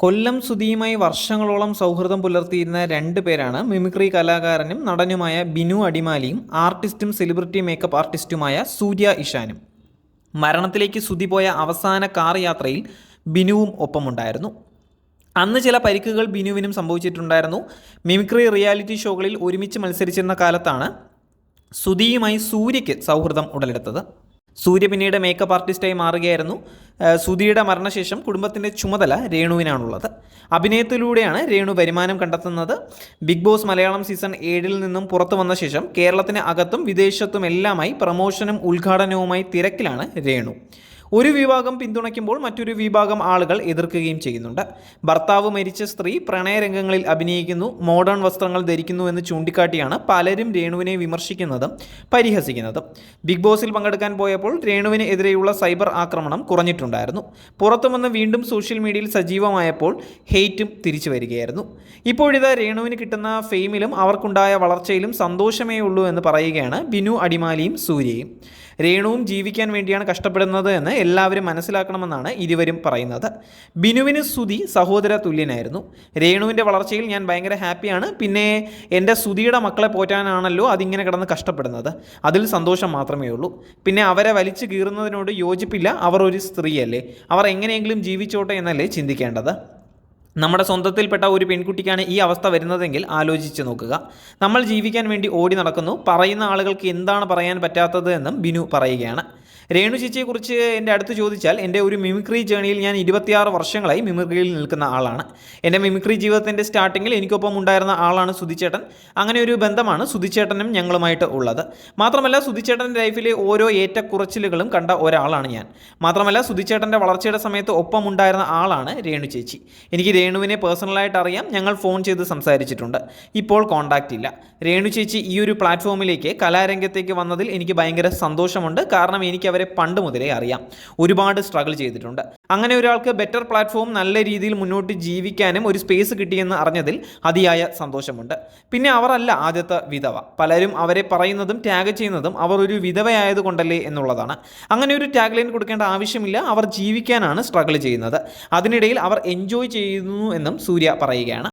കൊല്ലം സുധിയുമായി വർഷങ്ങളോളം സൗഹൃദം പുലർത്തിയിരുന്ന രണ്ട് പേരാണ് മിമിക്രി കലാകാരനും നടനുമായ ബിനു അടിമാലിയും ആർട്ടിസ്റ്റും സെലിബ്രിറ്റി മേക്കപ്പ് ആർട്ടിസ്റ്റുമായ സൂര്യ ഇഷാനും. മരണത്തിലേക്ക് സുധി പോയ അവസാന കാർ യാത്രയിൽ ബിനുവും ഒപ്പമുണ്ടായിരുന്നു. അന്ന് ചില പരിക്കുകൾ ബിനുവിനും സംഭവിച്ചിട്ടുണ്ടായിരുന്നു. മിമിക്രി റിയാലിറ്റി ഷോകളിൽ ഒരുമിച്ച് മത്സരിച്ചിരുന്ന കാലത്താണ് സുധിയുമായി സൂര്യയ്ക്ക് സൗഹൃദം ഉടലെടുത്തത്. സൂര്യ പിന്നീട് മേക്കപ്പ് ആർട്ടിസ്റ്റായി മാറുകയായിരുന്നു. സുധിയുടെ മരണശേഷം കുടുംബത്തിന്റെ ചുമതല രേണുവിനാണുള്ളത്. അഭിനയത്തിലൂടെയാണ് രേണു വരുമാനം കണ്ടെത്തുന്നത്. ബിഗ് ബോസ് മലയാളം സീസൺ ഏഴിൽ നിന്നും പുറത്തു വന്ന ശേഷം കേരളത്തിന് അകത്തും വിദേശത്തും എല്ലാമായി പ്രമോഷനും ഉദ്ഘാടനവുമായി തിരക്കിലാണ് രേണു. ഒരു വിഭാഗം പിന്തുണയ്ക്കുമ്പോൾ മറ്റൊരു വിഭാഗം ആളുകൾ എതിർക്കുകയും ചെയ്യുന്നുണ്ട്. ഭർത്താവ് മരിച്ച സ്ത്രീ പ്രണയരംഗങ്ങളിൽ അഭിനയിക്കുന്നു മോഡേൺ വസ്ത്രങ്ങൾ ധരിക്കുന്നു എന്ന് ചൂണ്ടിക്കാട്ടിയാണ് പലരും രേണുവിനെ വിമർശിക്കുന്നതും പരിഹസിക്കുന്നതും. ബിഗ് ബോസിൽ പങ്കെടുക്കാൻ പോയപ്പോൾ രേണുവിന് എതിരെയുള്ള സൈബർ ആക്രമണം കുറഞ്ഞിട്ടുണ്ടായിരുന്നു. പുറത്തുവന്ന് വീണ്ടും സോഷ്യൽ മീഡിയയിൽ സജീവമായപ്പോൾ ഹെയ്റ്റും തിരിച്ചു വരികയായിരുന്നു. ഇപ്പോഴിതാ രേണുവിന് കിട്ടുന്ന ഫെയിമിലും അവർക്കുണ്ടായ വളർച്ചയിലും സന്തോഷമേ ഉള്ളൂ എന്ന് പറയുകയാണ് ബിനു അടിമാലിയും സൂര്യയും. രേണുവും ജീവിക്കാൻ വേണ്ടിയാണ് കഷ്ടപ്പെടുന്നത് എന്ന് എല്ലാവരും മനസ്സിലാക്കണമെന്നാണ് ഇരുവരും പറയുന്നത്. ബിനുവിന് സുതി സഹോദര തുല്യനായിരുന്നു. രേണുവിന്റെ വളർച്ചയിൽ ഞാൻ ഭയങ്കര ഹാപ്പിയാണ്. പിന്നെ എന്റെ സുതിയുടെ മക്കളെ പോറ്റാനാണല്ലോ അതിങ്ങനെ കിടന്ന് കഷ്ടപ്പെടുന്നത്. അതിൽ സന്തോഷം മാത്രമേ ഉള്ളൂ. പിന്നെ അവരെ വലിച്ചു കീറുന്നതിനോട് യോജിപ്പില്ല. അവർ ഒരു സ്ത്രീയല്ലേ. അവർ എങ്ങനെയെങ്കിലും ജീവിച്ചോട്ടെ എന്നല്ലേ ചിന്തിക്കേണ്ടത്. നമ്മുടെ സ്വന്തത്തിൽപ്പെട്ട ഒരു പെൺകുട്ടിക്കാണ് ഈ അവസ്ഥ വരുന്നതെങ്കിൽ ആലോചിച്ച് നോക്കുക. നമ്മൾ ജീവിക്കാൻ വേണ്ടി ഓടി നടക്കുന്നു. പറയുന്ന ആളുകൾക്ക് എന്താണ് പറയാൻ പറ്റാത്തത് എന്നും ബിനു പറയുകയാണ്. രേണു ചേച്ചിയെക്കുറിച്ച് എന്റെ അടുത്ത് ചോദിച്ചാൽ എന്റെ ഒരു മിമിക്രി ജേണിയിൽ ഞാൻ ഇരുപത്തിയാറ് വർഷങ്ങളായി മിമിക്രിയിൽ നിൽക്കുന്ന ആളാണ്. എന്റെ മിമിക്രി ജീവിതത്തിന്റെ സ്റ്റാർട്ടിങ്ങിൽ എനിക്കൊപ്പം ഉണ്ടായിരുന്ന ആളാണ് സുധിച്ചേട്ടൻ. അങ്ങനെ ഒരു ബന്ധമാണ് സുധിച്ചേട്ടനും ഞങ്ങളുമായിട്ട് ഉള്ളത്. മാത്രമല്ല സുധിച്ചേട്ടന്റെ ലൈഫിലെ ഓരോ ഏറ്റക്കുറച്ചിലുകളും കണ്ട ഒരാളാണ് ഞാൻ. മാത്രമല്ല സുധിച്ചേട്ടന്റെ വളർച്ചയുടെ സമയത്ത് ഒപ്പം ഉണ്ടായിരുന്ന ആളാണ് രേണു ചേച്ചി. എനിക്ക് രേണുവിനെ പേഴ്സണലായിട്ട് അറിയാം. ഞങ്ങൾ ഫോൺ ചെയ്ത് സംസാരിച്ചിട്ടുണ്ട്. ഇപ്പോൾ കോൺടാക്റ്റ് ഇല്ല. രേണു ചേച്ചി ഈ ഒരു പ്ലാറ്റ്ഫോമിലേക്ക് കലാരംഗത്തേക്ക് വന്നതിൽ എനിക്ക് ഭയങ്കര സന്തോഷമുണ്ട്. കാരണം എനിക്ക് പണ്ട് മുതലേ അറിയാം. ഒരുപാട് സ്ട്രഗിൾ ചെയ്തിട്ടുണ്ട്. അങ്ങനെ ഒരാൾക്ക് ബെറ്റർ പ്ലാറ്റ്ഫോം നല്ല രീതിയിൽ മുന്നോട്ട് ജീവിക്കാനും ഒരു സ്പേസ് കിട്ടിയെന്ന് അറിഞ്ഞതിൽ അതിയായ സന്തോഷമുണ്ട്. പിന്നെ അവരല്ല ആദ്യത്തെ വിധവ. പലരും അവരെ പറയുന്നതും ടാഗ് ചെയ്യുന്നതും അവർ ഒരു വിധവയായതുകൊണ്ടല്ലേ എന്നുള്ളതാണ്. അങ്ങനെ ഒരു ടാഗ് ലൈൻ കൊടുക്കേണ്ട ആവശ്യമില്ല. അവർ ജീവിക്കാനാണ് സ്ട്രഗിൾ ചെയ്യുന്നത്. അതിനിടയിൽ അവർ എൻജോയ് ചെയ്യുന്നു എന്നും സൂര്യ പറയുകയാണ്.